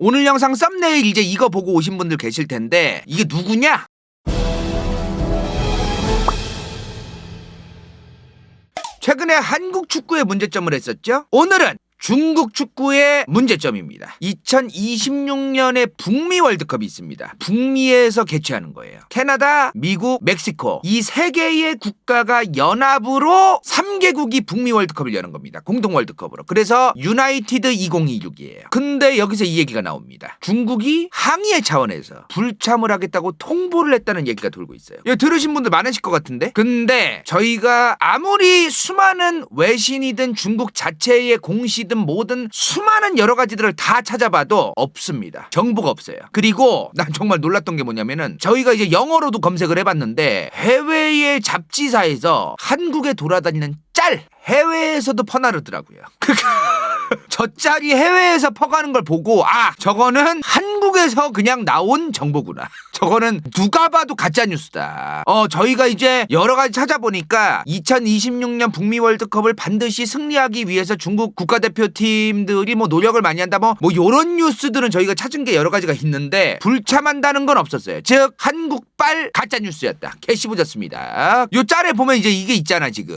오늘 영상 썸네일 이제 이거 보고 오신 분들 계실 텐데 이게 누구냐? 최근에 한국 축구의 문제점을 했었죠. 오늘은 중국 축구의 문제점입니다. 2026년에 북미 월드컵이 있습니다. 북미에서 개최하는 거예요. 캐나다, 미국, 멕시코 이 세 개의 국가가 연합으로 3개국이 북미 월드컵을 여는 겁니다. 공동 월드컵으로. 그래서 유나이티드 2026이에요. 근데 여기서 이 얘기가 나옵니다. 중국이 항의의 차원에서 불참을 하겠다고 통보를 했다는 얘기가 돌고 있어요. 들으신 분들 많으실 것 같은데. 근데 저희가 아무리 수많은 외신이든 중국 자체의 공시 든 뭐든 수많은 여러 가지들을 다 찾아봐도 없습니다. 정보가 없어요. 그리고 난 정말 놀랐던 게 뭐냐면은 저희가 이제 영어로도 검색을 해봤는데 해외의 잡지사에서 한국에 돌아다니는 짤 해외에서도 퍼나르더라고요. 저 짤이 해외에서 퍼가는 걸 보고 아 저거는 한국에서 그냥 나온 정보구나. 저거는 누가 봐도 가짜 뉴스다. 어 저희가 이제 여러 가지 찾아보니까 2026년 북미 월드컵을 반드시 승리하기 위해서 중국 국가대표팀들이 뭐 노력을 많이 한다 뭐, 뭐 요런 뉴스들은 저희가 찾은 게 여러 가지가 있는데 불참한다는 건 없었어요. 즉 한국발 가짜 뉴스였다. 캐시부졌습니다. 요 짤에 보면 이제 이게 있잖아 지금.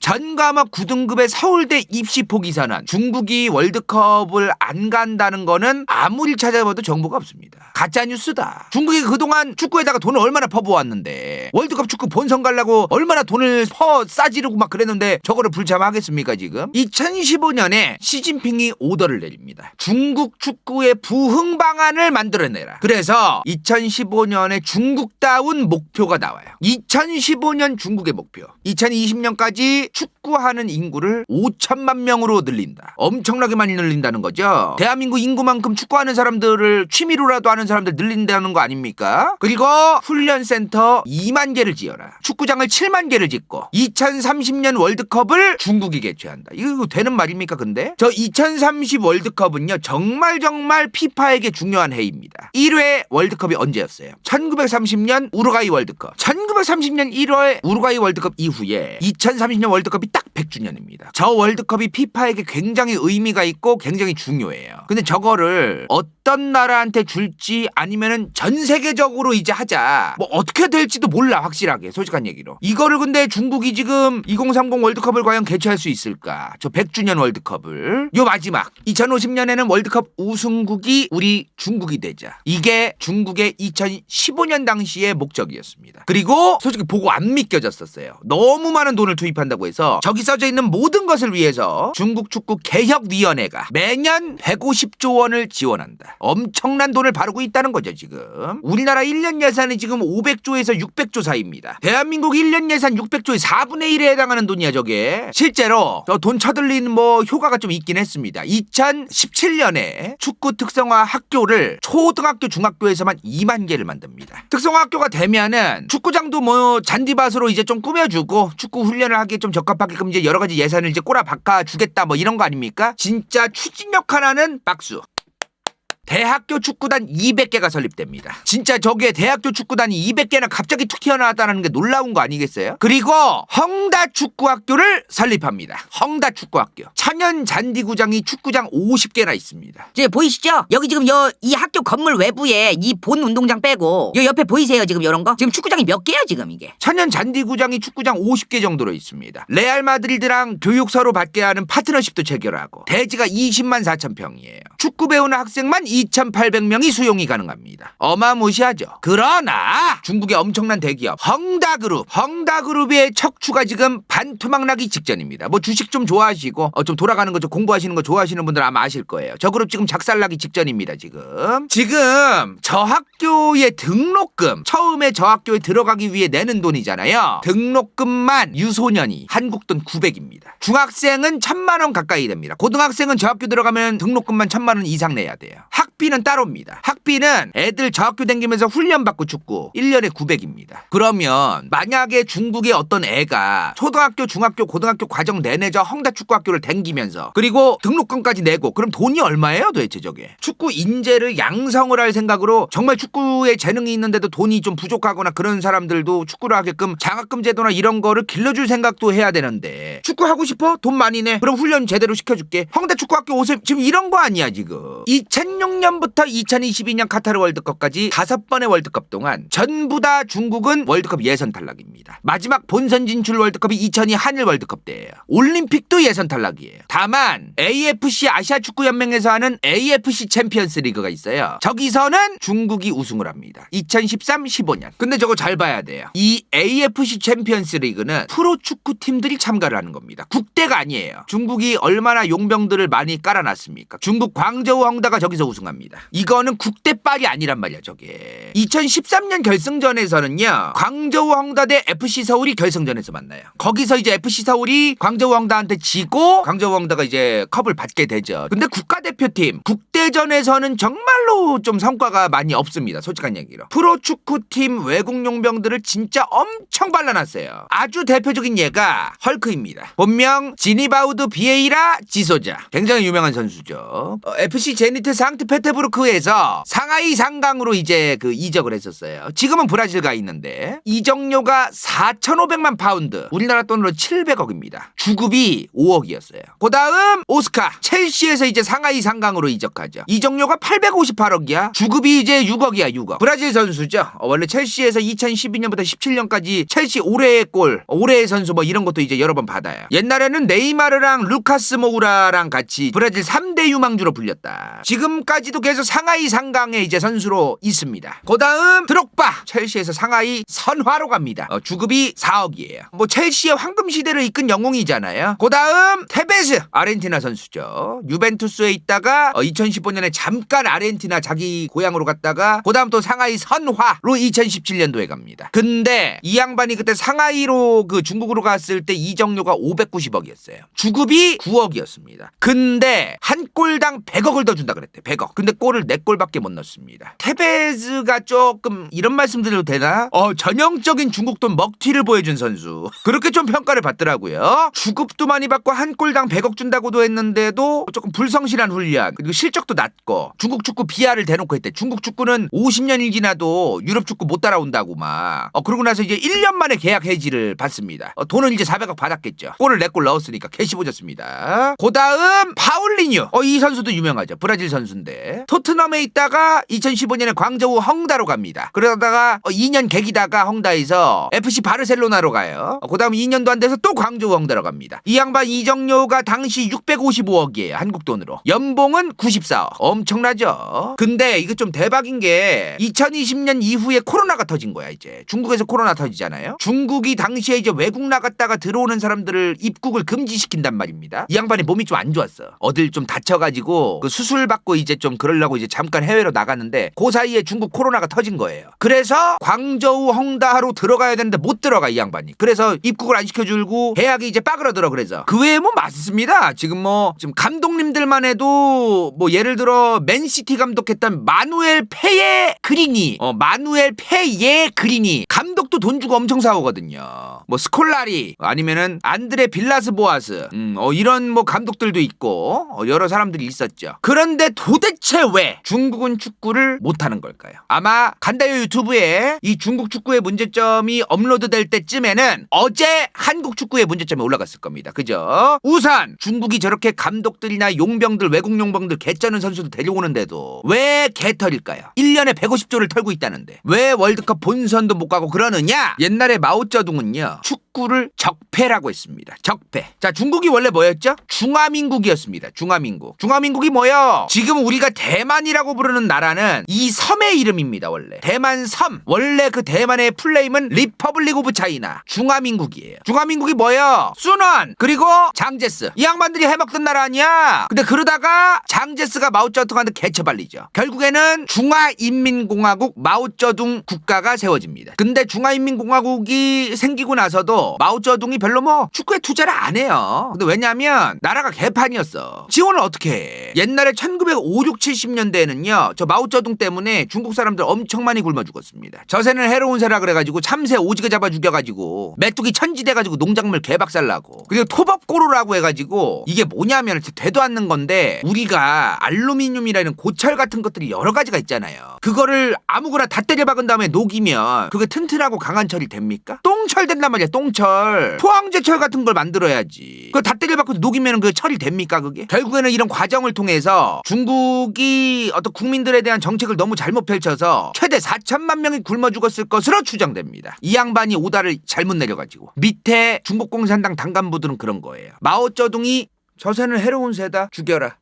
전 과목 9등급의 서울대 입시 포기 선언. 중국 이 월드컵을 안 간다는 거는 아무리 찾아봐도 정보가 없습니다. 가짜 뉴스다. 중국이 그동안 축구에다가 돈을 얼마나 퍼부었는데 월드컵 축구 본선 가려고 얼마나 돈을 퍼 싸지르고 막 그랬는데 저거를 불참하겠습니까 지금? 2015년에 시진핑이 오더를 내립니다. 중국 축구의 부흥 방안을 만들어내라. 그래서 2015년에 중국다운 목표가 나와요. 2015년 중국의 목표. 2020년까지 축구하는 인구를 5천만 명으로 늘린다. 엄청나게 많이 늘린다는 거죠. 대한민국 인구만큼 축구하는 사람들을 취미로라도 하는 사람들 늘린다는 거 아닙니까? 그리고 훈련센터 2만 개를 지어라. 축구장을 7만 개를 짓고 2030년 월드컵을 중국이 개최한다. 이거 되는 말입니까 근데? 저 2030 월드컵은요 정말 정말 피파에게 중요한 해입니다. 1회 월드컵이 언제였어요? 1930년 우루과이 월드컵. 1930년 1회 우루과이 월드컵 이후에 2030년 월드컵이 딱 100주년입니다. 저 월드컵이 피파에게 굉장히 의미가 있고 굉장히 중요해요. 근데 저거를 어떤 나라한테 줄지 아니면은 전 세계적으로 이제 하자. 뭐 어떻게 될지도 몰라 확실하게 솔직한 얘기로. 이거를 근데 중국이 지금 2030 월드컵을 과연 개최할 수 있을까? 저 100주년 월드컵을. 요 마지막 2050년에는 월드컵 우승국이 우리 중국이 되자. 이게 중국의 2015년 당시의 목적이었습니다. 그리고 솔직히 보고 안 믿겨졌었어요. 너무 많은 돈을 투입한다고 해서 저기 써져 있는 모든 것을 위해서 중국 축구 개혁 위원회가 매년 150조 원을 지원한다. 엄청난 돈을 바르고 있다는 거죠, 지금. 우리나라 1년 예산이 지금 500조에서 600조 사이입니다. 대한민국 1년 예산 600조의 4분의 1에 해당하는 돈이야, 저게. 실제로 저돈 쳐들린 뭐 효과가 좀 있긴 했습니다. 2017년에 축구 특성화 학교를 초등학교, 중학교에서만 2만 개를 만듭니다. 특성화 학교가 되면은 축구장도 뭐 잔디밭으로 이제 좀 꾸며주고 축구 훈련을 하기에 좀 적합하게끔 이제 여러 가지 예산을 이제 꼬라 박아 주겠다 뭐 이런 거 아닙니까? 진짜 추진력 하나는 박수. 대학교 축구단 200개가 설립됩니다. 진짜 저게 대학교 축구단이 200개나 갑자기 툭 튀어나왔다는 게 놀라운 거 아니겠어요? 그리고 헝다 축구학교를 설립합니다. 헝다 축구학교. 천연 잔디구장이 축구장 50개나 있습니다. 저 보이시죠? 여기 지금 여 이 학교 건물 외부에 이 본 운동장 빼고 요 옆에 보이세요 지금 요런 거? 지금 축구장이 몇 개야 지금 이게? 천연 잔디구장이 축구장 50개 정도로 있습니다. 레알 마드리드랑 교육서로 받게 하는 파트너십도 체결하고 대지가 20만 4천 평이에요. 축구 배우는 학생만 2,800명이 수용이 가능합니다. 어마무시하죠. 그러나 중국의 엄청난 대기업 헝다그룹, 헝다그룹의 척추가 지금 반토막 나기 직전입니다. 뭐 주식 좀 좋아하시고 어, 좀 돌아가는 거 좀 공부하시는 거 좋아하시는 분들 아마 아실 거예요. 저 그룹 지금 작살 나기 직전입니다. 지금 지금 저 학교의 등록금 처음에 저 학교에 들어가기 위해 내는 돈이잖아요. 등록금만 유소년이 한국 돈 900입니다. 중학생은 천만 원 가까이 됩니다. 고등학생은 저 학교 들어가면 등록금만 천만 원 이상 내야 돼요. 학비는 따로입니다. 학비는 애들 저 학교 다니면서 훈련 받고 축구 1년에 900입니다. 그러면 만약에 중국의 어떤 애가 초등학교, 중학교, 고등학교 과정 내내 저 헝다 축구 학교를 댕기면서 그리고 등록금까지 내고 그럼 돈이 얼마예요 도대체 저게? 축구 인재를 양성을 할 생각으로 정말 축구에 재능이 있는데도 돈이 좀 부족하거나 그런 사람들도 축구를 하게끔 장학금 제도나 이런 거를 길러줄 생각도 해야 되는데 축구 하고 싶어? 돈 많이 내. 그럼 훈련 제대로 시켜줄게. 헝다 축구 학교 오세요. 지금 이런 거 아니야 지금. 지금 2006년부터 2022년 카타르 월드컵까지 다섯 번의 월드컵 동안 전부 다 중국은 월드컵 예선 탈락입니다. 마지막 본선 진출 월드컵이 2002 한일 월드컵 때예요. 올림픽도 예선 탈락이에요. 다만 AFC 아시아 축구 연맹에서 하는 AFC 챔피언스 리그가 있어요. 저기서는 중국이 우승을 합니다. 2013, 15년. 근데 저거 잘 봐야 돼요. 이 AFC 챔피언스 리그는 프로 축구 팀들이 참가를 하는 겁니다. 국대가 아니에요. 중국이 얼마나 용병들을 많이 깔아놨습니까? 중국 광 저우 헝다가 저기서 우승합니다. 이거는 국대빨이 아니란 말이야, 저게. 2013년 결승전에서는요. 광저우 헝다 대 FC 서울이 결승전에서 만나요. 거기서 이제 FC 서울이 광저우 헝다한테 지고 광저우 헝다가 이제 컵을 받게 되죠. 근데 국가대표팀 국대전에서는 정말로 좀 성과가 많이 없습니다. 솔직한 얘기로. 프로축구팀 외국 용병들을 진짜 엄청 발라놨어요. 아주 대표적인 예가 헐크입니다. 본명 지니바우드 비에이라 지소자. 굉장히 유명한 선수죠. 어, FC 제니트 상트페테부르크에서 상하이 상강으로 이제 그 이적을 했었어요. 지금은 브라질 가 있는데 이적료가 4,500만 파운드. 우리나라 돈으로 700억입니다. 주급이 5억이었어요. 그 다음 오스카 첼시에서 이제 상하이 상강으로 이적하죠. 이적료가 858억이야. 주급이 이제 6억이야 6억. 브라질 선수죠. 어, 원래 첼시에서 2012년부터 17년까지 첼시 올해의 골, 올해의 선수 뭐 이런 것도 이제 여러 번 받아요. 옛날에는 네이마르랑 루카스 모우라랑 같이 브라질 3대 유망주로 불렸 다. 지금까지도 계속 상하이 상강에 이제 선수로 있습니다. 그 다음 드록바 첼시에서 상하이 선화로 갑니다. 어, 주급이 4억이에요. 뭐 첼시의 황금 시대를 이끈 영웅이잖아요. 그 다음 테베스 아르헨티나 선수죠. 유벤투스에 있다가 2015년에 잠깐 아르헨티나 자기 고향으로 갔다가 그 다음 또 상하이 선화로 2017년도에 갑니다. 근데 이 양반이 그때 상하이로 그 중국으로 갔을 때 이적료가 590억이었어요. 주급이 9억이었습니다. 근데 한 골당 100억을 더 준다 그랬대. 100억. 근데 골을 4골밖에 못 넣었습니다. 테베즈가 조금 이런 말씀 드려도 되나? 어, 전형적인 중국 돈 먹튀를 보여준 선수. 그렇게 좀 평가를 받더라고요. 주급도 많이 받고 한 골당 100억 준다고도 했는데도 조금 불성실한 훈련 그리고 실적도 낮고 중국 축구 비하를 대놓고 했대. 중국 축구는 50년이 지나도 유럽 축구 못 따라온다고 막. 어, 그러고 나서 이제 1년 만에 계약 해지를 받습니다. 어, 돈은 이제 400억 받았겠죠. 골을 4골 넣었으니까 캐시 보졌습니다. 그 다음 파울리뉴. 어, 이 선수도 유명하죠. 브라질 선수인데. 토트넘에 있다가 2015년에 광저우 헝다로 갑니다. 그러다가 어, 2년 객이다가 헝다에서 FC 바르셀로나로 가요. 어, 그 다음 2년도 안 돼서 또 광저우 헝다로 갑니다. 이 양반 이적료가 당시 655억이에요. 한국 돈으로. 연봉은 94억. 엄청나죠? 근데 이거 좀 대박인 게 2020년 이후에 코로나가 터진 거야, 이제. 중국에서 코로나 터지잖아요. 중국이 당시에 이제 외국 나갔다가 들어오는 사람들을 입국을 금지시킨단 말입니다. 이 양반이 몸이 좀 안 좋았어. 어딜 좀 다쳐가지고 그 수술 받고 이제 좀 그러려고 이제 잠깐 해외로 나갔는데 그 사이에 중국 코로나가 터진 거예요. 그래서 광저우 헝다로 들어가야 되는데 못 들어가 이 양반이. 그래서 입국을 안 시켜주고 계약이 이제 빠그러들어 그래서 그 외에 뭐 맞습니다. 지금 뭐 지금 감독님들만 해도 뭐 예를 들어 맨시티 감독했던 마누엘 페예 그리니 어 마누엘 페예 그리니 감독도 돈 주고 엄청 사오거든요. 뭐 스콜라리 아니면은 안드레 빌라스 보아스 음, 어, 이런 뭐 감독들도 있고 어, 여러 사람들이 있었죠. 그런데 도대체 왜 중국은 축구를 못하는 걸까요? 아마 간다요 유튜브에 이 중국 축구의 문제점이 업로드될 때쯤에는 어제 한국 축구의 문제점이 올라갔을 겁니다. 그죠? 우선 중국이 저렇게 감독들이나 용병들 외국 용병들 개쩌는 선수들 데려오는데도 왜 개털일까요? 1년에 150조를 털고 있다는데 왜 월드컵 본선도 못 가고 그러느냐? 옛날에 마오쩌둥은요 축 구를 적폐라고 했습니다. 적폐. 자 중국이 원래 뭐였죠? 중화민국이었습니다. 중화민국. 중화민국이 뭐요? 지금 우리가 대만이라고 부르는 나라는 이 섬의 이름입니다. 원래 대만 섬. 원래 그 대만의 플레임은 리퍼블릭 오브 차이나 중화민국이에요. 중화민국이 뭐요? 순원 그리고 장제스 이 양반들이 해먹던 나라 아니야? 근데 그러다가 장제스가 마오쩌둥한테 개처발리죠. 결국에는 중화인민공화국 마오쩌둥 국가가 세워집니다. 근데 중화인민공화국이 생기고 나서도 마오쩌둥이 별로 뭐 축구에 투자를 안 해요. 근데 왜냐면 나라가 개판이었어. 지원을 어떻게 해? 옛날에 1950, 6, 70년대에는요. 저 마오쩌둥 때문에 중국 사람들 엄청 많이 굶어 죽었습니다. 저새는 해로운 새라 그래가지고 참새 오지게 잡아 죽여가지고 메뚜기 천지돼가지고 농작물 개박살나고 그리고 토법 고루라고 해가지고 이게 뭐냐면 되도 않는 건데 우리가 알루미늄이라는 고철 같은 것들이 여러 가지가 있잖아요. 그거를 아무거나 다 때려 박은 다음에 녹이면 그게 튼튼하고 강한 철이 됩니까? 똥철 된단 말이야. 똥철. 포항제철 같은 걸 만들어야지. 그거 다 때려 박고 녹이면 그 철이 됩니까 그게? 결국에는 이런 과정을 통해서 중국이 어떤 국민들에 대한 정책을 너무 잘못 펼쳐서 최대 4천만 명이 굶어 죽었을 것으로 추정됩니다. 이 양반이 오다를 잘못 내려가지고 밑에 중국 공산당 당간부들은 그런 거예요. 마오쩌둥이 저 새는 해로운 새다 죽여라.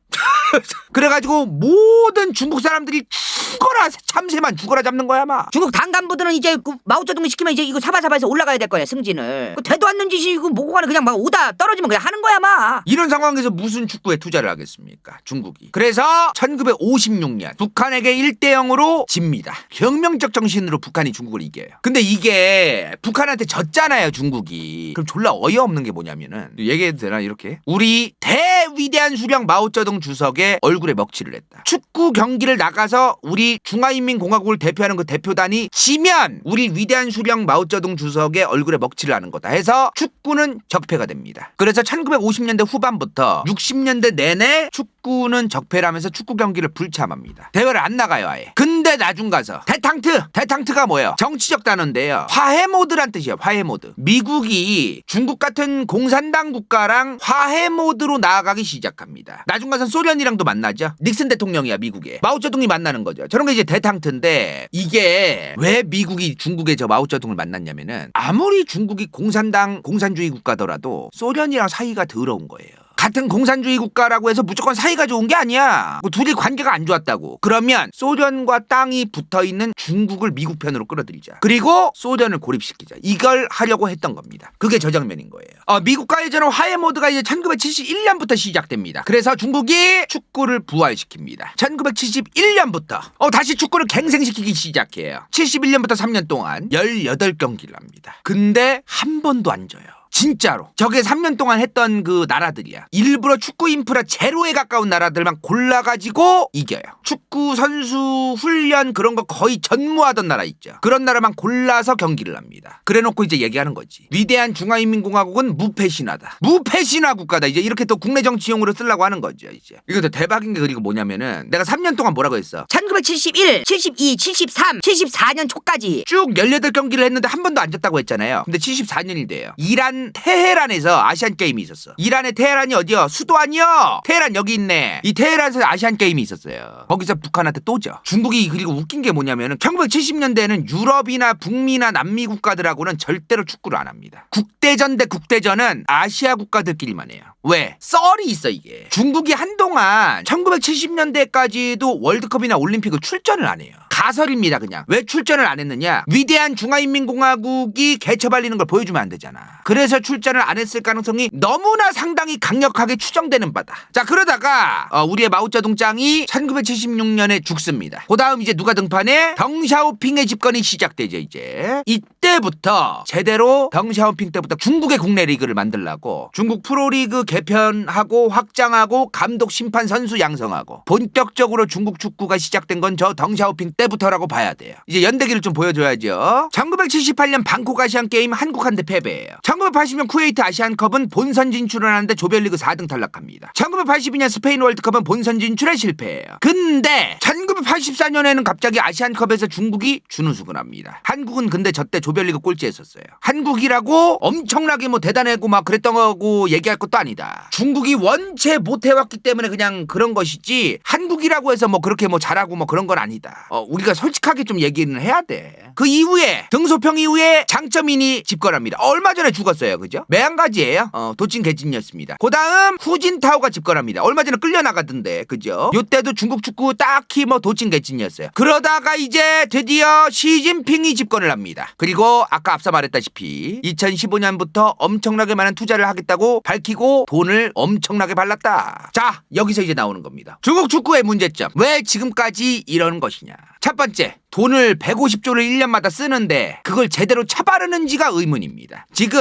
그래가지고 모든 중국 사람들이 죽어라 참새만 죽어라 잡는 거야 막. 중국 당 간부들은 이제 그 마오쩌둥이 시키면 이제 이거 사바사바해서 올라가야 될 거야 승진을. 그 되도 않는 짓이 이거 뭐고 가는 그냥 막 오다 떨어지면 그냥 하는 거야 막. 이런 상황에서 무슨 축구에 투자를 하겠습니까? 중국이. 그래서 1956년 북한에게 1대 0으로 집니다. 혁명적 정신으로 북한이 중국을 이겨요. 근데 이게 북한한테 졌잖아요, 중국이. 그럼 졸라 어이없는 게 뭐냐면은 얘기해도 되나 이렇게? 우리 대위대한 수령 마오쩌둥 주석의 얼굴에 먹칠을 했다. 축구 경기를 나가서 우리 중화인민공화국을 대표하는 그 대표단이 지면 우리 위대한 수령 마오쩌둥 주석의 얼굴에 먹칠을 하는 거다 해서 축구는 적폐가 됩니다. 그래서 1950년대 후반부터 60년대 내내 축구는 적폐라면서 축구 경기를 불참합니다. 대회를 안 나가요 아예. 근데 나중 가서 대탕트 대탕트가 뭐예요? 정치적 단어인데요. 화해 모드란 뜻이에요. 화해 모드. 미국이 중국 같은 공산당 국가랑 화해 모드로 나아가기 시작합니다. 나중 가서 소련이랑 도 만나죠. 닉슨 대통령이야 미국에. 마오쩌둥이 만나는 거죠. 저런 게 이제 대탕트인데 이게 왜 미국이 중국에 저 마오쩌둥을 만났냐면은 아무리 중국이 공산당 공산주의 국가더라도 소련이랑 사이가 더러운 거예요. 같은 공산주의 국가라고 해서 무조건 사이가 좋은 게 아니야. 뭐 둘이 관계가 안 좋았다고. 그러면 소련과 땅이 붙어 있는 중국을 미국 편으로 끌어들이자. 그리고 소련을 고립시키자. 이걸 하려고 했던 겁니다. 그게 저 장면인 거예요. 어, 미국과의 저는 화해 모드가 이제 1971년부터 시작됩니다. 그래서 중국이 축구를 부활시킵니다. 1971년부터 어, 다시 축구를 갱생시키기 시작해요. 71년부터 3년 동안 18경기를 합니다. 근데 한 번도 안 져요. 진짜로. 저게 3년 동안 했던 그 나라들이야. 일부러 축구 인프라 제로에 가까운 나라들만 골라가지고 이겨요. 축구 선수 훈련 그런 거 거의 전무하던 나라 있죠. 그런 나라만 골라서 경기를 합니다. 그래놓고 이제 얘기하는 거지. 위대한 중화인민공화국은 무패신화다. 무패신화 국가다. 이제 이렇게 또 국내 정치용으로 쓰려고 하는 거죠 이제. 이거 더 대박인 게 그리고 뭐냐면은 내가 3년 동안 뭐라고 했어? 1971, 72, 73, 74년 초까지. 쭉 18경기를 했는데 한 번도 안 졌다고 했잖아요. 근데 74년이 돼요. 이란 테헤란에서 아시안 게임이 있었어. 이란의 테헤란이 어디요? 수도 아니요? 테헤란 여기 있네. 이 테헤란에서 아시안 게임이 있었어요. 거기서 북한한테 또죠. 중국이 그리고 웃긴 게 뭐냐면은 1970년대에는 유럽이나 북미나 남미 국가들하고는 절대로 축구를 안 합니다. 국대전 대 국대전은 아시아 국가들끼리만 해요. 왜? 썰이 있어 이게. 중국이 한동안 1970년대까지도 월드컵이나 올림픽을 출전을 안 해요. 가설입니다 그냥. 왜 출전을 안 했느냐? 위대한 중화인민공화국이 개처발리는 걸 보여주면 안 되잖아. 그래서 출전을 안 했을 가능성이 너무나 상당히 강력하게 추정되는 바다. 자 그러다가 어, 우리의 마오쩌둥 짱이 1976년에 죽습니다. 그 다음 이제 누가 등판해? 덩샤오핑의 집권이 시작되죠 이제. 이때부터 제대로 덩샤오핑 때부터 중국의 국내 리그를 만들라고 중국 프로리그 개편하고 확장하고 감독 심판 선수 양성하고 본격적으로 중국 축구가 시작된 건 저 덩샤오핑 때부터라고 봐야 돼요. 이제 연대기를 좀 보여줘야죠. 1978년 방콕 아시안 게임 한국한테 패배해요. 1980년 쿠웨이트 아시안컵은 본선 진출을 하는데 조별리그 4등 탈락합니다. 1982년 스페인 월드컵은 본선 진출에 실패해요. 근데 1984년에는 갑자기 아시안컵에서 중국이 준우승을 합니다. 한국은 근데 저때 조별리그 꼴찌했었어요. 한국이라고 엄청나게 뭐 대단하고 막 그랬던 거고 얘기할 것도 아니다. 중국이 원체 못해왔기 때문에 그냥 그런 것이지 한국이라고 해서 뭐 그렇게 뭐 잘하고 뭐 그런 건 아니다. 어, 우리가 솔직하게 좀 얘기는 해야 돼. 그 이후에 등소평 이후에 장점인이 집권합니다. 얼마 전에 죽었어요. 그죠? 매한가지예요. 어, 도찐 개찐이었습니다. 그 다음 후진타오가 집권합니다. 얼마 전에 끌려 나가던데. 그죠? 요때도 중국 축구 딱히 뭐 도찐 개찐이었어요. 그러다가 이제 드디어 시진핑이 집권을 합니다. 그리고 아까 앞서 말했다시피 2015년부터 엄청나게 많은 투자를 하겠다고 밝히고 돈을 엄청나게 발랐다. 자, 여기서 이제 나오는 겁니다. 중국 축구의 문제점. 왜 지금까지 이런 것이냐. 첫 번째, 돈을 150조를 1년마다 쓰는데 그걸 제대로 차바르는지가 의문입니다. 지금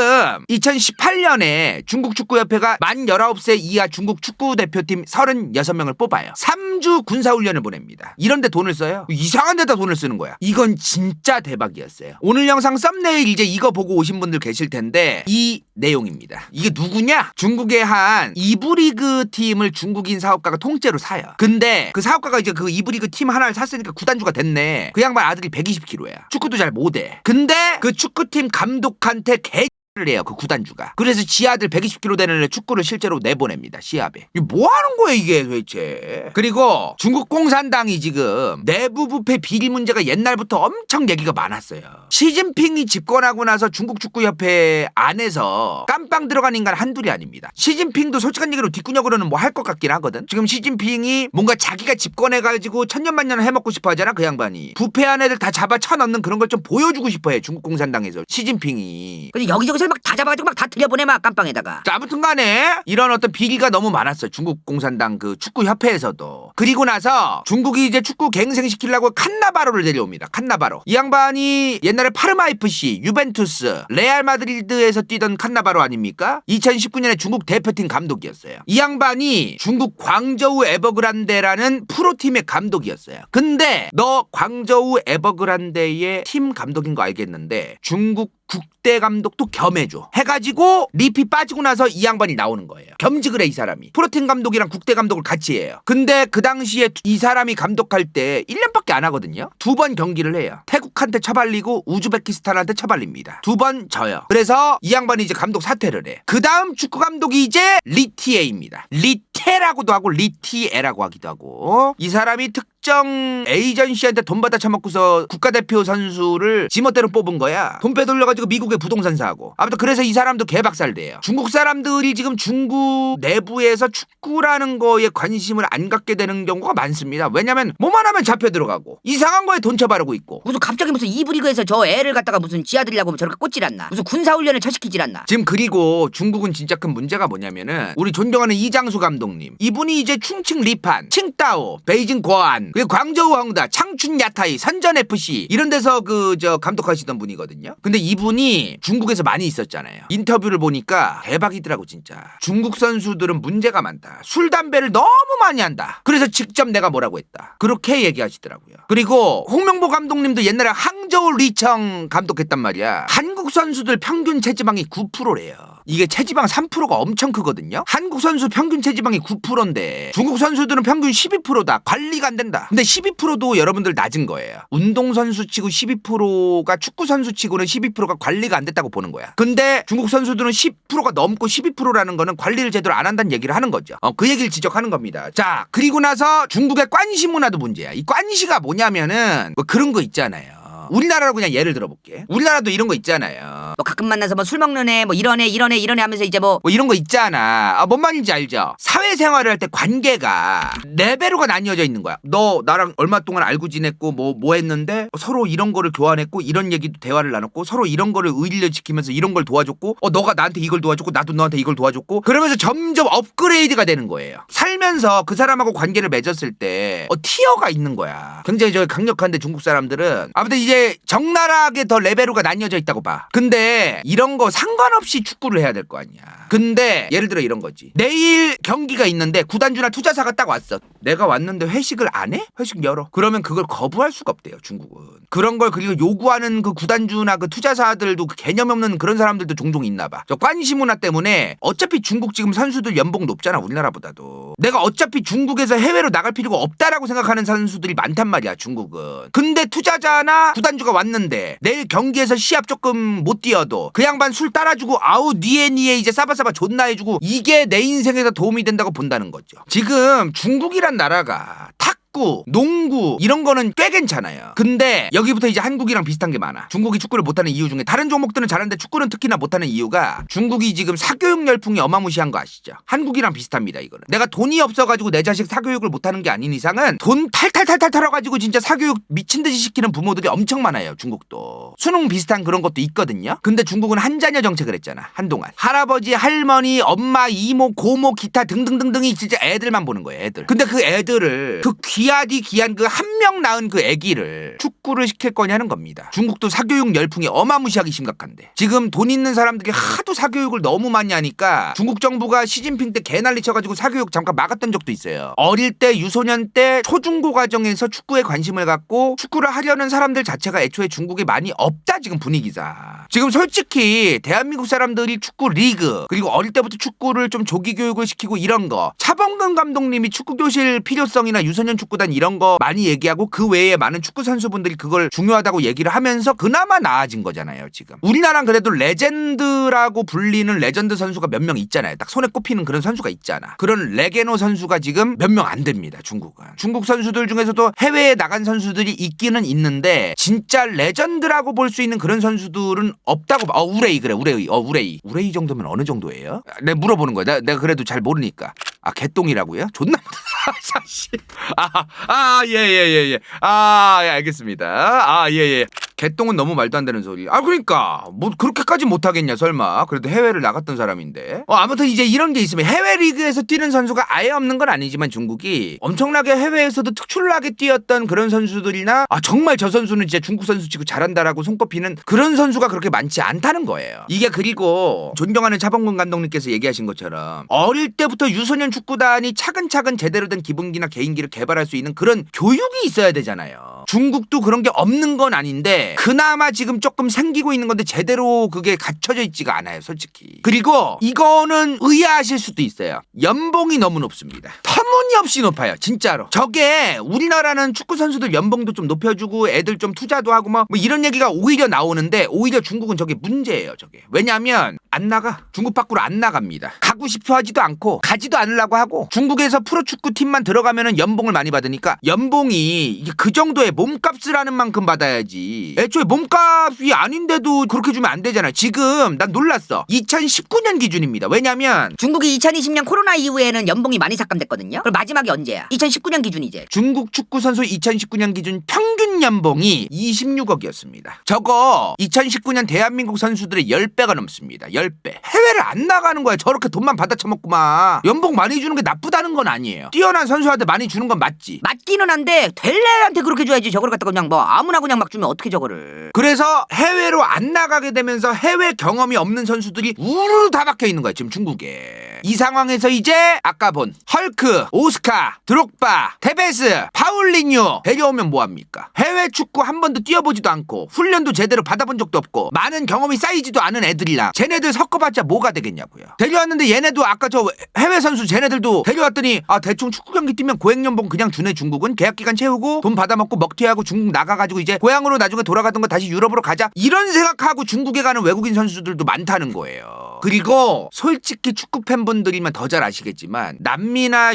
2018년에 중국 축구협회가 만 19세 이하 중국 축구 대표팀 36명을 뽑아요. 3주 군사훈련을 보냅니다. 이런데 돈을 써요? 이상한 데다 돈을 쓰는 거야. 이건 진짜 대박이었어요. 오늘 영상 썸네일 이제 이거 보고 오신 분들 계실 텐데 이 내용입니다. 이게 누구냐? 중국의 한 이브리그 팀을 중국인 사업가가 통째로 사요. 근데 그 사업가가 이제 그 이브리그 팀 하나를 샀으니까 구단주가 됐네. 그 양반 아들이 120kg야. 축구도 잘 못해. 근데 그 축구팀 감독한테 개 를 해요 그 구단주가. 그래서 지하들 120kg 되는 애 축구를 실제로 내보냅니다 시합에. 이게 뭐 하는 거야 이게 도대체? 그리고 중국 공산당이 지금 내부 부패 비리 문제가 옛날부터 엄청 얘기가 많았어요. 시진핑이 집권하고 나서 중국 축구협회 안에서 깜빵 들어간 인간 한둘이 아닙니다. 시진핑도 솔직한 얘기로 뒷구녕으로는 뭐 할 것 같긴 하거든. 지금 시진핑이 뭔가 자기가 집권해가지고 천년만년 해먹고 싶어 하잖아 그 양반이. 부패한 애들 다 잡아 쳐넣는 그런 걸 좀 보여주고 싶어 해 중국 공산당에서 시진핑이. 여기저기서 막 다 잡아가지고 막 다 들여보내 막 깜빵에다가 자, 아무튼 간에 이런 어떤 비리가 너무 많았어요. 중국 공산당 그 축구 협회에서도. 그리고 나서 중국이 이제 축구 갱생시키려고 칸나바로를 데려옵니다. 칸나바로. 이 양반이 옛날에 파르마 FC, 유벤투스, 레알 마드리드에서 뛰던 칸나바로 아닙니까? 2019년에 중국 대표팀 감독이었어요. 이 양반이 중국 광저우 에버그란데라는 프로팀의 감독이었어요. 근데 너 광저우 에버그란데의 팀 감독인 거 알겠는데 중국 국대 감독도 겸해줘. 해가지고 리피 빠지고 나서 이 양반이 나오는 거예요. 겸직을 해 이 사람이. 프로팀 감독이랑 국대 감독을 같이 해요. 근데 그 당시에 이 사람이 감독할 때 1년밖에 안 하거든요. 두 번 경기를 해요. 태국한테 처발리고 우즈베키스탄한테 처발립니다. 두 번 져요. 그래서 이 양반이 이제 감독 사퇴를 해. 그 다음 축구 감독이 이제 리티에입니다. 리테라고도 하고 리티에라고 하기도 하고 이 사람이 특 정 에이전시한테 돈 받아 처먹고서 국가대표 선수를 지멋대로 뽑은 거야. 돈 빼돌려가지고 미국에 부동산 사고. 아무튼 그래서 이 사람도 개박살돼요. 중국 사람들이 지금 중국 내부에서 축구라는 거에 관심을 안 갖게 되는 경우가 많습니다. 왜냐면 뭐만 하면 잡혀 들어가고 이상한 거에 돈 쳐바르고 있고. 무슨 갑자기 무슨 이브리그에서 저 애를 갖다가 무슨 지하들이라고 저렇게 꽂질 않나 무슨 군사훈련을 처시키질 않나 지금 그리고 중국은 진짜 큰 문제가 뭐냐면은 우리 존경하는 이장수 감독님 이분이 이제 충칭 리판, 칭따오, 베이징 고안 그리고 광저우 황다, 창춘 야타이, 선전 FC 이런 데서 그 저 감독하시던 분이거든요. 근데 이분이 중국에서 많이 있었잖아요. 인터뷰를 보니까 대박이더라고 진짜. 중국 선수들은 문제가 많다. 술 담배를 너무 많이 한다. 그래서 직접 내가 뭐라고 했다. 그렇게 얘기하시더라고요. 그리고 홍명보 감독님도 옛날에 항저우 리청 감독했단 말이야. 한국 선수들 평균 체지방이 9%래요. 이게 체지방 3%가 엄청 크거든요. 한국 선수 평균 체지방이 9%인데 중국 선수들은 평균 12%다. 관리가 안 된다. 근데 12%도 여러분들 낮은 거예요. 운동 선수 치고 12%가 축구 선수 치고는 12%가 관리가 안 됐다고 보는 거야. 근데 중국 선수들은 10%가 넘고 12%라는 거는 관리를 제대로 안 한다는 얘기를 하는 거죠. 어, 그 얘기를 지적하는 겁니다. 자, 그리고 나서 중국의 관시 문화도 문제야. 이 관시가 뭐냐면은 뭐 그런 거 있잖아요. 우리나라로 그냥 예를 들어볼게. 우리나라도 이런 거 있잖아요. 뭐 가끔 만나서 뭐 술 먹는 애 뭐 이런 애 이런 애 이런 애 하면서 이제 뭐 뭐 이런 거 있잖아. 아, 뭔 말인지 알죠? 사회생활을 할 때 관계가 레벨로가 나뉘어져 있는 거야. 너 나랑 얼마 동안 알고 지냈고 뭐, 뭐 했는데 서로 이런 거를 교환했고 이런 얘기도 대화를 나눴고 서로 이런 거를 의리를 지키면서 이런 걸 도와줬고 어, 너가 나한테 이걸 도와줬고 나도 너한테 이걸 도와줬고 그러면서 점점 업그레이드가 되는 거예요. 살면서 그 사람하고 관계를 맺었을 때 어, 티어가 있는 거야. 굉장히 저 강력한데 중국 사람들은 아무튼 이제 적나라하게 더 레벨로가 나뉘어져 있다고 봐. 근데 이런 거 상관없이 축구를 해야 될 거 아니야. 근데 예를 들어 이런 거지. 내일 경기가 있는데 구단주나 투자사가 딱 왔어. 내가 왔는데 회식을 안 해? 회식 열어. 그러면 그걸 거부할 수가 없대요, 중국은. 그런 걸 그리고 요구하는 그 구단주나 그 투자사들도 그 개념 없는 그런 사람들도 종종 있나 봐. 저 관시 문화 때문에 어차피 중국 지금 선수들 연봉 높잖아, 우리나라보다도. 내가 어차피 중국에서 해외로 나갈 필요가 없다라고 생각하는 선수들이 많단 말이야, 중국은. 근데 투자자나 구단 주가 왔는데 내일 경기에서 시합 조금 못 뛰어도 그 양반 술 따라주고 아우 니에 니에 이제 싸바싸바 존나 해주고 이게 내 인생에서 도움이 된다고 본다는 거죠. 지금 중국이란 나라가 탁 구, 농구 이런 거는 꽤 괜찮아요. 근데 여기부터 이제 한국이랑 비슷한 게 많아. 중국이 축구를 못하는 이유 중에 다른 종목들은 잘하는데 축구는 특히나 못하는 이유가 중국이 지금 사교육 열풍이 어마무시한 거 아시죠? 한국이랑 비슷합니다 이거는. 내가 돈이 없어가지고 내 자식 사교육을 못하는 게 아닌 이상은 돈 탈탈탈탈 털어가지고 진짜 사교육 미친 듯이 시키는 부모들이 엄청 많아요. 중국도. 수능 비슷한 그런 것도 있거든요. 근데 중국은 한 자녀 정책을 했잖아 한동안. 할아버지, 할머니, 엄마, 이모, 고모, 기타 등등등등이 진짜 애들만 보는 거예요. 애들. 근데 그 애들을 그 귀 하디 귀한 그 한 명 낳은 그 애기를 축구를 시킬 거냐는 겁니다. 중국도 사교육 열풍이 어마무시하게 심각한데 지금 돈 있는 사람들이 하도 사교육을 너무 많이 하니까 중국 정부가 시진핑 때 개난리 쳐가지고 사교육 잠깐 막았던 적도 있어요. 어릴 때 유소년 때 초중고 과정에서 축구에 관심을 갖고 축구를 하려는 사람들 자체가 애초에 중국에 많이 없다 지금 분위기사. 지금 솔직히 대한민국 사람들이 축구 리그 그리고 어릴 때부터 축구를 좀 조기 교육을 시키고 이런 거 차범근 감독님이 축구 교실 필요성이나 유소년 축구 단 이런 거 많이 얘기 얘기하고 그 외에 많은 축구 선수분들이 그걸 중요하다고 얘기를 하면서 그나마 나아진 거잖아요, 지금. 우리나라는 그래도 레전드라고 불리는 레전드 선수가 몇 명 있잖아요. 딱 손에 꼽히는 그런 선수가 있잖아. 그런 레게노 선수가 지금 몇 명 안 됩니다, 중국은. 중국 선수들 중에서도 해외에 나간 선수들이 있기는 있는데 진짜 레전드라고 볼 수 있는 그런 선수들은 없다고 봐. 어, 우레이 그래, 우레이. 어, 우레이. 우레이 정도면 어느 정도예요? 내가 물어보는 거야. 내가 그래도 잘 모르니까. 아, 개똥이라고요? 존나 사실. 아, 아, 예, 예, 예, 예. 아, 예, 알겠습니다. 아, 예, 예. 개똥은 너무 말도 안 되는 소리. 아, 그러니까. 뭐, 그렇게까지 못 하겠냐, 설마. 그래도 해외를 나갔던 사람인데. 어, 아무튼 이제 이런 게 있으면 해외 리그에서 뛰는 선수가 아예 없는 건 아니지만 중국이 엄청나게 해외에서도 특출나게 뛰었던 그런 선수들이나 아, 정말 저 선수는 진짜 중국 선수 치고 잘한다라고 손꼽히는 그런 선수가 그렇게 많지 않다는 거예요. 이게 그리고 존경하는 차범근 감독님께서 얘기하신 것처럼 어릴 때부터 유소년 축구단이 차근차근 제대로 된 기본기나 개인기를 개발할 수 있는 그런 교육이 있어야 되잖아요. 중국도 그런 게 없는 건 아닌데 그나마 지금 조금 생기고 있는 건데 제대로 그게 갖춰져 있지가 않아요, 솔직히. 그리고 이거는 의아하실 수도 있어요. 연봉이 너무 높습니다. 터무니없이 높아요, 진짜로. 저게 우리나라는 축구 선수들 연봉도 좀 높여주고 애들 좀 투자도 하고 뭐, 뭐 이런 얘기가 오히려 나오는데 오히려 중국은 저게 문제예요, 저게. 왜냐하면 안 나가. 중국 밖으로 안 나갑니다. 가고 싶어 하지도 않고 가지도 않으려고 하고 중국에서 프로축구 팀만 들어가면은 연봉을 많이 받으니까 연봉이 그 정도의 몸값을 하는 만큼 받아야지. 애초에 몸값이 아닌데도 그렇게 주면 안 되잖아요. 지금 난 놀랐어. 2019년 기준입니다. 왜냐면 중국이 2020년 코로나 이후에는 연봉이 많이 삭감됐거든요. 그럼 마지막이 언제야? 2019년 기준이제. 중국 축구 선수 2019년 기준 평균 연봉이 26억이었습니다. 저거 2019년 대한민국 선수들의 10배가 넘습니다. 10배. 해외를 안 나가는 거야. 저렇게 돈만 받아 처먹구만. 연봉 많이 주는 게 나쁘다는 건 아니에요. 뛰어난 선수한테 많이 주는 건 맞지. 맞기는 한데 델레한테 그렇게 줘야지 저걸 갖다가 그냥 뭐 아무나 그냥 막 주면 어떻게 저거를. 그래서 해외로 안 나가게 되면서 해외 경험이 없는 선수들이 우르르 다 박혀 있는 거야 지금 중국에 이 상황에서 이제 아까 본 헐크 오스카 드록바 테베스 파울리뉴 데려오면 뭐합니까 해외 축구 한 번도 뛰어보지도 않고 훈련도 제대로 받아본 적도 없고 많은 경험이 쌓이지도 않은 애들이랑 쟤네들 섞어봤자 뭐가 되겠냐고요. 데려왔는데 얘네도 아까 저 해외 선수 쟤네들도 데려왔더니 아 대충 축구 경기 뛰면 고액 연봉 그냥 주네 중국은. 계약 기간 채우고 돈 받아먹고 먹튀하고 중국 나가가지고 이제 고향으로 나중에 돌아가던 거 다시 유럽으로 가자. 이런 생각하고 중국에 가는 외국인 선수들도 많다는 거예요 그리고 솔직히 축구 팬분들이면 더 잘 아시겠지만 남미나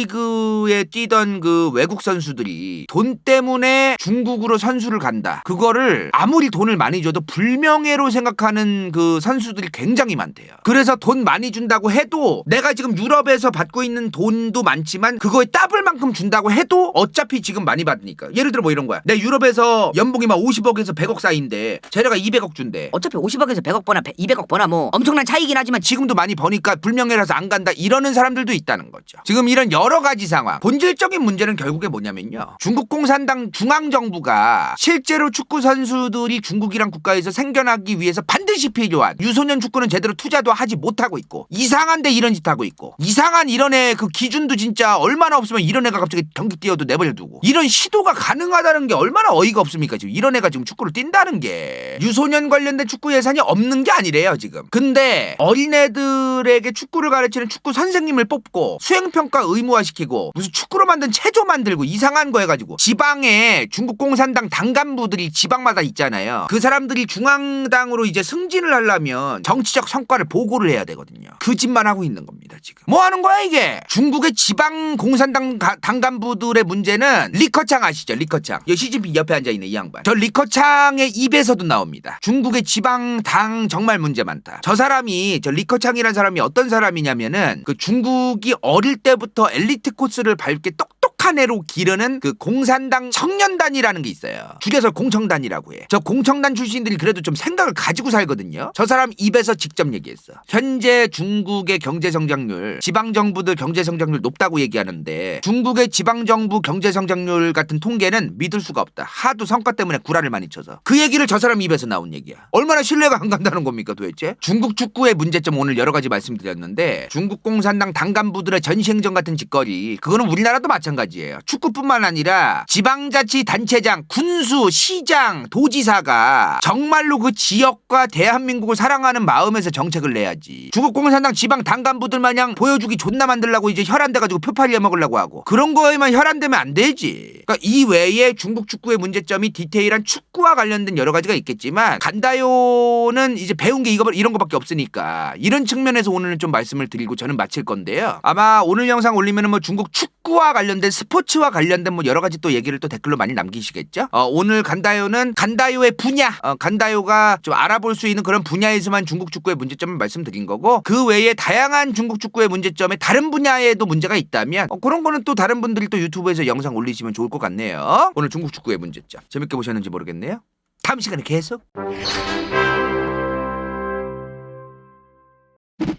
유로리그에 뛰던 그 외국 선수들이 돈 때문에 중국으로 선수를 간다. 그거를 아무리 돈을 많이 줘도 불명예로 생각하는 그 선수들이 굉장히 많대요. 그래서 돈 많이 준다고 해도 내가 지금 유럽에서 받고 있는 돈도 많지만 그거에 따블 만큼 준다고 해도 어차피 지금 많이 받으니까. 예를 들어 뭐 이런 거야. 내 유럽에서 연봉이 막 50억에서 100억 사이인데 쟤네가 200억 준대. 어차피 50억에서 100억 버나 200억 버나 뭐 엄청난 차이긴 하지만 지금도 많이 버니까 불명예라서 안 간다 이러는 사람들도 있다는 거죠. 지금 이런 여러 가지 상황. 본질적인 문제는 결국에 뭐냐면요. 중국 공산당 중앙 정부가 실제로 축구 선수들이 중국이란 국가에서 생겨나기 위해서 반드시 필요한 유소년 축구는 제대로 투자도 하지 못하고 있고 이상한데 이런 짓 하고 있고 이상한 이런 애 그 기준도 진짜 얼마나 없으면 이런 애가 갑자기 경기 뛰어도 내버려 두고 이런 시도가 가능하다는 게 얼마나 어이가 없습니까 지금 이런 애가 지금 축구를 뛴다는 게 유소년 관련된 축구 예산이 없는 게 아니래요 지금 근데 어린애들에게 축구를 가르치는 축구 선생님을 뽑고 수행평가 의무화시키고 무슨 축구로 만든 체조 만들고 이상한 거 해가지고 지방에 중국 공산당 당간부들이 지방마다 있잖아요. 그 사람들이 중앙당으로 이제 승진을 하려면 정치적 성과를 보고를 해야 되거든요. 그 짓만 하고 있는 겁니다 지금. 뭐 하는 거야 이게? 중국의 지방 공산당 가- 당간부들의 문제는 리커창 아시죠? 리커창. 여 시진핑 옆에 앉아있는 이 양반. 저 리커창의 입에서도 나옵니다. 중국의 지방 당 정말 문제 많다. 저 사람 이 저 리커창이라는 사람이 어떤 사람이냐면은 그 중국이 어릴 때부터 엘리트 코스를 밟게 똑 똑한 애로 기르는 그 공산당 청년단이라는 게 있어요. 줄여서 공청단이라고 해 저 공청단 출신들이 그래도 좀 생각을 가지고 살거든요. 저 사람 입에서 직접 얘기했어. 현재 중국의 경제 성장률 지방 정부들 경제 성장률 높다고 얘기하는데 중국의 지방 정부 경제 성장률 같은 통계는 믿을 수가 없다. 하도 성과 때문에 구라를 많이 쳐서. 그 얘기를 저 사람 입에서 나온 얘기야. 얼마나 신뢰가 안 간다는 겁니까 도대체? 중국 축구의 문제점 오늘 여러 가지 말씀드렸는데 중국 공산당 당간부들의 전시행정 같은 짓거리 그거는 우리나라도 마찬가지 가지예요. 축구뿐만 아니라 지방자치단체장, 군수, 시장, 도지사가 정말로 그 지역과 대한민국을 사랑하는 마음에서 정책을 내야지. 중국 공산당 지방 당간부들 마냥 보여주기 존나 만들라고 이제 혈안돼 가지고 표팔 이어먹으려고 하고 그런 거에만 혈안되면 안 되지. 그러니까 이 외에 중국 축구의 문제점이 디테일한 축구와 관련된 여러 가지가 있겠지만 간다요는 이제 배운 게 이거 이런 거밖에 없으니까 이런 측면에서 오늘은 좀 말씀을 드리고 저는 마칠 건데요. 아마 오늘 영상 올리면은 뭐 중국 축구와 관련된 스포츠와 관련된 뭐 여러 가지 또 얘기를 또 댓글로 많이 남기시겠죠. 어, 오늘 간다요는 간다요의 분야, 어, 간다요가 좀 알아볼 수 있는 그런 분야에서만 중국 축구의 문제점을 말씀드린 거고 그 외에 다양한 중국 축구의 문제점에 다른 분야에도 문제가 있다면 어, 그런 거는 또 다른 분들이 또 유튜브에서 영상 올리시면 좋을 것 같네요. 오늘 중국 축구의 문제점 재밌게 보셨는지 모르겠네요. 다음 시간에 계속.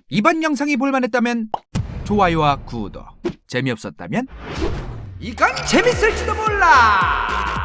이번 영상이 볼만했다면 좋아요와 구독 재미없었다면 이건 재밌을지도 몰라